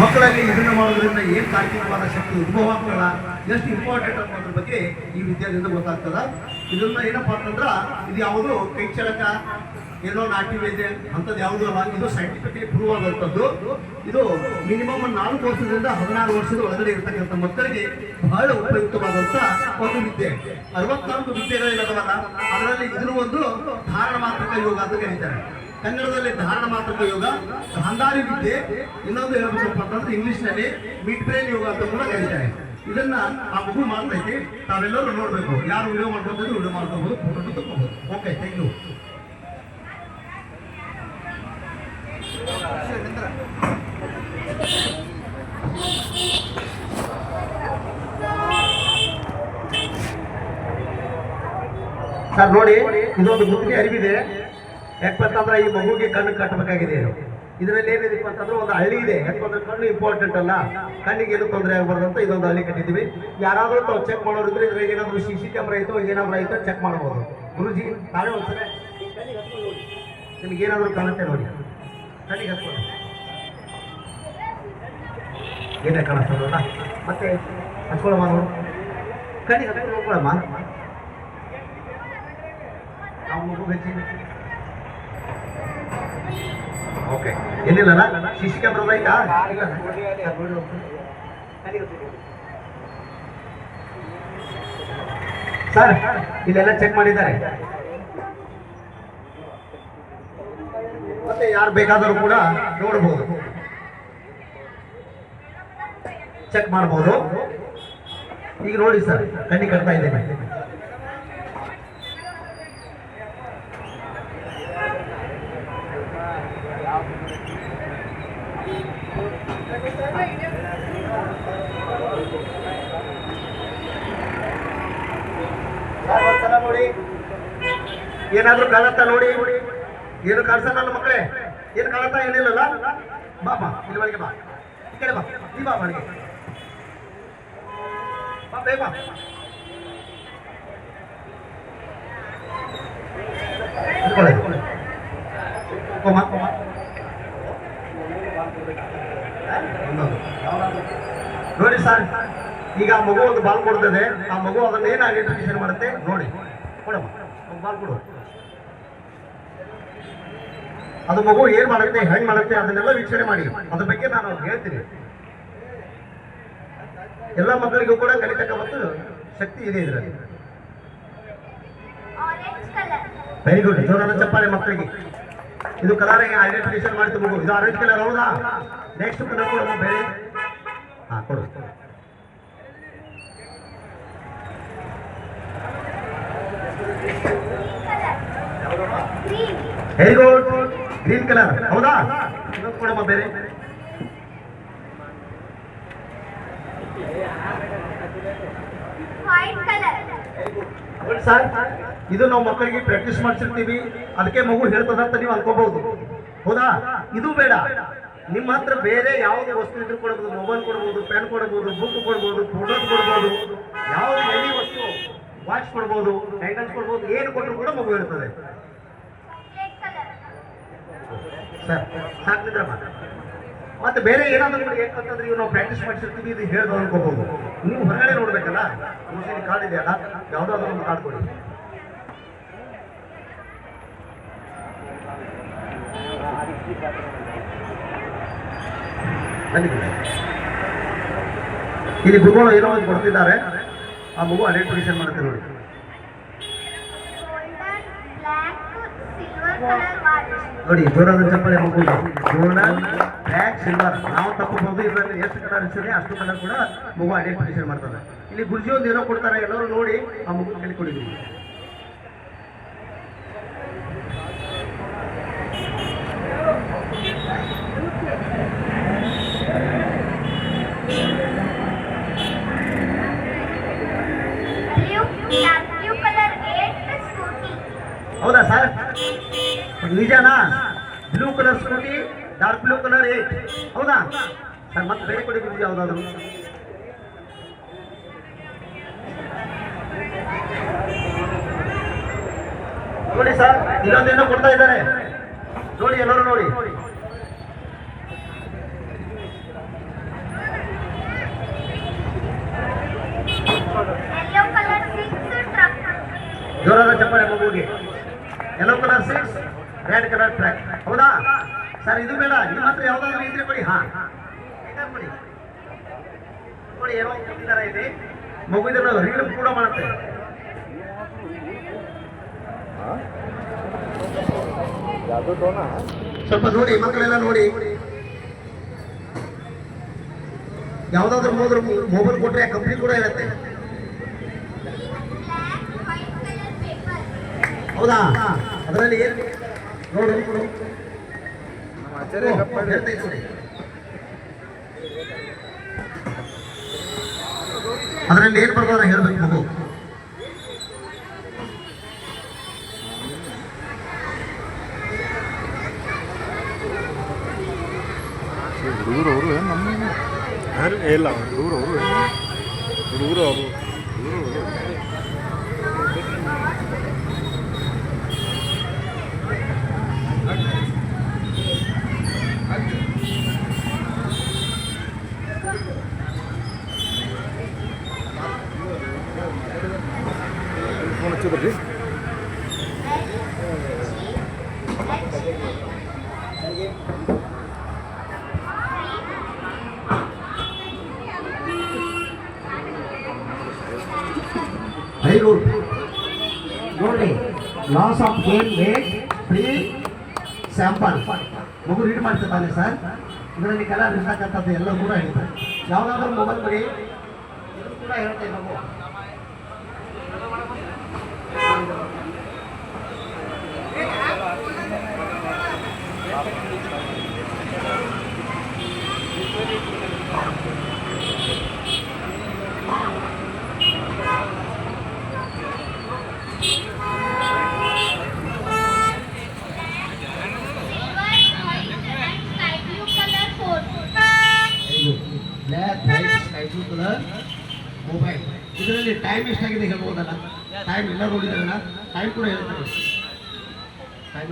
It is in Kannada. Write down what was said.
ಮಕ್ಕಳಲ್ಲಿ ಇದನ್ನು ಮಾಡೋದ್ರಿಂದ ಏನು ತಾರ್ಕಿಕವಾದ ಶಕ್ತಿ ಉದ್ಭವ ಆಗ್ತದ ಎಷ್ಟು ಇಂಪಾರ್ಟೆಂಟ್ ಅನ್ನೋದ್ರ ಬಗ್ಗೆ ಈ ವಿದ್ಯಾದಿಂದ ಗೊತ್ತಾಗ್ತದ. ಇದನ್ನ ಏನಪ್ಪ ಅಂತಂದ್ರೆ, ಇದು ಯಾವುದು ಕೈ ಚಳಕ ಏನೋ ನಾಟಿ ವೈದ್ಯ ಅಂಥದ್ದು ಯಾವುದೂ ಅಲ್ಲ, ಇದು ಸೈಂಟಿಫಿಕಲಿ ಪ್ರೂವ್ ಆದಂಥದ್ದು ಇದು ಮಿನಿಮಮ್ ನಾಲ್ಕು ವರ್ಷದಿಂದ ಹದಿನಾರು ವರ್ಷದ ಒಳಗಡೆ ಇರ್ತಕ್ಕಂಥ ಮಕ್ಕಳಿಗೆ ಬಹಳ ಉಪಯುಕ್ತವಾದಂಥ ಒಂದು ವಿದ್ಯೆ. ಅರವತ್ನಾಲ್ಕು ವಿದ್ಯೆಗಳಿಲ್ಲದವಲ್ಲ ಅದರಲ್ಲಿ ಇದನ್ನು ಒಂದು ಧಾರಣ ಮಾತ್ರ ಯೋಗ ಅಂತ ಕರೀತಾರೆ. ಕನ್ನಡದಲ್ಲಿ ಧಾರಣ ಮಾತ್ರಕ ಯೋಗ ಗಾಂಧಾರಿ ವಿದ್ಯೆ, ಇನ್ನೊಂದು ಹೇಳ್ಬೇಕಪ್ಪ ಅಂತಂದ್ರೆ ಇಂಗ್ಲಿಷ್ನಲ್ಲಿ ಮಿಡ್ ಬ್ರೇನ್ ಯೋಗ ಅಂತ ಕೂಡ ಕರೀತಾರೆ. ಇದನ್ನ ಆ ಮಗು ಮಾಡ್ತೈತಿ ತಾವೆಲ್ಲರೂ ನೋಡ್ಬೇಕು. ಯಾರು ವಿಡಿಯೋ ಮಾಡ್ಕೋಬಹುದು ವಿಡಿಯೋ ಮಾಡ್ಕೋಬಹುದು ಫೋಟೋ ತಗೋಬಹುದು ಓಕೆ ಥ್ಯಾಂಕ್ ಯು ಸರ್, ನೋಡಿ, ಇದೊಂದು ಗುತ್ತಿಗೆ ಅರಿವಿದೆ. ಯಾಕಂತಂದ್ರೆ ಈ ಮಗುಗೆ ಕಣ್ಣು ಕಟ್ಟಬೇಕಾಗಿದೆ ಇದು ಇದರಲ್ಲಿ ಏನಿದೆಪ್ಪ ಅಂತಂದ್ರೆ ಒಂದು ಹಳ್ಳಿ ಇದೆ. ಯಾಕಂದ್ರೆ ಕಣ್ಣು ಇಂಪಾರ್ಟೆಂಟ್ ಅಲ್ಲ. ಕಣ್ಣಿಗೆ ಏನು ತೊಂದರೆ ಆಗಬಾರ್ದು ಅಂತ ಇದೊಂದು ಹಳ್ಳಿ ಕಟ್ಟಿದ್ದೀವಿ. ಯಾರಾದರೂ ತಾವು ಚೆಕ್ ಮಾಡೋರಿದ್ರೆ ಇದ್ರಾಗ ಏನಾದರೂ ಸಿ ಸಿ ಕ್ಯಾಮ್ರಾ ಐತೋ ಏನಾದ್ರೂ ಐತೋ ಚೆಕ್ ಮಾಡ್ಬೋದು ಗುರುಜಿ ತಾವೇ ನೋಡಿ ನಿಮ್ಗೆ ಏನಾದರೂ ಕಾಣುತ್ತೆ ನೋಡಿ. ಕಣ್ಣಿಗೆ ಹತ್ಕೊಂಡು. ಏನೇ ಕಾಣಿಸ್ತದಲ್ಲ ಮತ್ತೆ ಹಚ್ಕೊಳ್ಳಮ್ಮ ನೋಡು ಕಣ್ಣಿಗೆ ಹಚ್ಕೊಂಡು ನೋಡ್ಕೊಳಮ್ಮ ಆ ಮಗು ಬೆಚ್ಚಿ. ಓಕೆ. ಏನಿಲ್ಲ ಶಿಶಿಕಾ ಸಿ ಕ್ಯಾಮ್ರಾ ಐತಾ ಸರ್, ಇಲ್ಲೆಲ್ಲ ಚೆಕ್ ಮಾಡಿದ್ದಾರೆ. ಮತ್ತೆ ಯಾರು ಬೇಕಾದರೂ ಕೂಡ ನೋಡಬಹುದು ಚೆಕ್ ಮಾಡಬಹುದು ಈಗ ನೋಡಿ ಸರ್ ಕಣ್ಣಿ ಕಟ್ತಾ ಇದ್ದೇನೆ ಸರ್, ಒಂದ್ಸಲ ನೋಡಿ ಏನಾದ್ರೂ ಕಾಣತ್ತಾ ನೋಡಿ. ಏನು ಕಾಣಿಸಲ್ಲ ಮಕ್ಕಳೇ? ಏನು ಕಾಣತ್ತ ಏನಿಲ್ಲಲ್ಲ? ಬಾ ಬಾ, ಇಲ್ಲಿ ಬಾ. ಈ ಬಾ. ಈ ಬಾ ಒಳಗೆ. ಬಾ, ಬೇ, ಬಾ. ನೋಡಿ ಸರ್, ಈಗ ಮಗು ಒಂದು ಬಾಲ್ ಕೊಡ್ತದೆ. ಆ ಮಗು ಅದನ್ನ ಏನು ಐಡೆಂಟಿಫಿಕೇಶನ್ ಮಾಡುತ್ತೆ? ನೋಡಿ. ಕೊಡಮ್ಮ. ಒಂದು ಬಾಲ್ ಕೊಡು. ಅದು ಮಗು ಏನ್ ಮಾಡುತ್ತೆ ಹೆಂಗ್ ಮಾಡುತ್ತೆ ಅದನ್ನೆಲ್ಲ ವೀಕ್ಷಣೆ ಮಾಡಿ. ಅದ್ರ ಬಗ್ಗೆ ನಾನು ಹೇಳ್ತೀನಿ. ಎಲ್ಲ ಮಕ್ಕಳಿಗೂ ಕೂಡ ಕಲಿತಕ್ಕ ಮತ್ತು ಶಕ್ತಿ ಇದೆ ಇದರಲ್ಲಿ. ವೆರಿ ಗುಡ್ ಜೋರಾದ ಚಪ್ಪಾಳೆ ಮಕ್ಕಳಿಗೆ. ಇದು ಕಲರ್ ಐಡೆಂಟಿಫಿಕೇಶನ್ ಮಾಡಿತು ಮಗು. ಇದು ಆರೆಂಜ್ ಕಲರ್ ಹೌದಾ? ನೆಕ್ಸ್ಟ್ ಕಲರ್ ಕೊಡಮ್ಮ ಬೇರೆ. ಹಾ ಕೊಡು. ವೆರಿ ಗುಡ್ ಗ್ರೀನ್ ಕಲರ್ ಹೌದಾ ಕೊಡಮ್ಮ ಬೇರೆ ಸರ್ ಇದು ನಾವು ಮಕ್ಕಳಿಗೆ ಪ್ರಾಕ್ಟೀಸ್ ಮಾಡಿಸಿರ್ತೀವಿ. ಅದಕ್ಕೆ ಮಗು ಹೇಳ್ತದ ಅಂತ ನೀವು ಅನ್ಕೋಬಹುದು. ಹೌದಾ? ಇದು ಬೇಡ. ನಿಮ್ಮ ಹತ್ರ ಬೇರೆ ಯಾವುದೇ ವಸ್ತು ಇದ್ರೂ ಕೊಡಬಹುದು ಮೊಬೈಲ್ ಕೊಡಬಹುದು ಪೆನ್ ಕೊಡಬಹುದು ಬುಕ್ ಕೊಡಬಹುದು ಫೋಟೋಸ್ ಕೊಡಬಹುದು ಯಾವ್ದು ಎಲ್ಲಿ ವಸ್ತು ವಾಚ್ ಕೊಡಬಹುದು ಹ್ಯಾಂಡಲ್ಸ್ ಕೊಡಬಹುದು ಏನು ಕೊಟ್ಟರು ಕೂಡ ಮಗು ಹೇಳ್ತದೆ ರೆಡ್ ಕಲರ್ ಸರ್. ಸಾಕ್ತಿದ್ರಮ್ಮ ಮತ್ತೆ ಬೇರೆ ಏನಾದರೂ ನಿಮಗೆ ಯಾಕಂತಂದ್ರೆ ಇವ್ರು ನಾವು ಪ್ರಾಕ್ಟೀಸ್ ಮಾಡಿಸಿರ್ತೀವಿ ಇದು ಹೇಳ್ದು ಅನ್ಕೋಬಹುದು ನೀವು ಹೊರಗಡೆ ನೋಡ್ಬೇಕಲ್ಲ? ಮುಗಿಸಿ ಕಾರ್ಡ್ ಇದೆಯಲ್ಲ ಯಾವುದಾದ್ರೂ ಒಂದು ಕಾರ್ಡ್ ಕೊಡಿ. ಇಲ್ಲಿ ಗುರುಗಳು ಏನೋ ಒಂದು ಕೊಡ್ತಿದ್ದಾರೆ. ಆ ಮಗು ಐಡೆಂಟಿಫಿಕೇಶನ್ ಮಾಡುತ್ತೆ ನೋಡಿ golden black silver colour watch ನೋಡಿ, ಜೋರಾದ ಚಪ್ಪಲಿ ಮಗು ಜೋರ ಬ್ಲ್ಯಾಕ್ ಸಿಲ್ವರ್ ನಾವು ತಪ್ಪಬಹುದು ಇದರಲ್ಲಿ ಎಷ್ಟು ಕಲರ್ ಇರ್ತದೆ, ಅಷ್ಟು ಕಲರ್ ಕೂಡ ಮಗು ಐಡೆಂಟಿಫಿಕೇಶನ್ ಮಾಡ್ತದೆ. ಇಲ್ಲಿ ಗುರುಜಿ ಒಂದು ಏನೋ ಕೊಡ್ತಾರೆ, ಎಲ್ಲರೂ ನೋಡಿ, ಆ ಮಗು ಕಲಿ ನಿಜನಾ blue colour scooty dark blue colour eight ಹೌದಾ ಸರ್ ಮತ್ತೆ ಬೇರೆ ಕಡೆ ಬಿದ್ದು ಯಾವುದಾದ್ರು ನೋಡಿ ಸರ್ ಇಲ್ಲೊಂದೇನೋ ಕೊಡ್ತಾ ಇದ್ದಾರೆ ನೋಡಿ ಎಲ್ಲರೂ ನೋಡಿ ಜೋರಾದ ಚಪ್ಪಾಳೆ ಮಗುವಿಗೆ yellow colour seats red colour track ಹೌದಾ? ಸರ್ ಇದು ಬೇಡ. ನಿಮ್ಮ ಹತ್ರ ಯಾವ್ದಾದ್ರು ಇದ್ರೆ ಕೊಡಿ. ಹಾ. ಕೊಡಿ. ನೋಡಿ ಏನೋ ತರ ಇದೆ. ಮಗು ಇದನ್ನು ರೀಡ್ ಕೂಡ ಮಾಡುತ್ತೆ. ಸ್ವಲ್ಪ ನೋಡಿ ಮಕ್ಕಳೆಲ್ಲ ನೋಡಿ. ಯಾವ್ದಾದ್ರು ಹೋದ್ರು ಮೊಬೈಲ್ ಕೊಟ್ರೆ ಕಂಪ್ನಿ ಕೂಡ ಇರುತ್ತೆ. ಹೌದಾ? ಅದರಲ್ಲಿ ಏನು? ನೋಡು. ಅದರಲ್ಲಿ ಏನ್ ಬರ್ಬೋದ ಹೇಳ್ಬೇಕು ಮಗು? ಹುಡುಗರು ಅವರು ಏನು ನಮ್ಮ ಯಾರು? ಇಲ್ಲ ಹುಡುಗರು ಅವರು ಹುಡುಗರು ಅವರು. ಹುಡುಗರು ఫోన్ వచ్చేది Hey, look. Good day. Loss of game made. Please. Sample. ಮಗು ರೀಡ್ ಮಾಡ್ತಿದ್ದಾನೆ ಸರ್. ಇದರಲ್ಲಿ ಕಲರ್ ಇರ್ತಕ್ಕಂಥದ್ದು ಎಲ್ಲ ಕೂಡ ಇದೆ. ಯಾವುದಾದ್ರೂ ಮೊಬೈಲ್ ಬರೀ ಕೂಡ ಮಗು ಬ್ಲ್ಯಾಕ್ ಕಲರ್ ಮೊಬೈಲ್ ಇದರಲ್ಲಿ ಟೈಮ್ ಎಷ್ಟಾಗಿದೆ ಹೇಳ್ಬೋದಲ್ಲ? ಟೈಮ್ ಎಲ್ಲ ನೋಡಿದ್ರಲ್ಲ ಟೈಮ್ ಕೂಡ ಹೇಳ್ತಾರೆ. ಟೈಮ್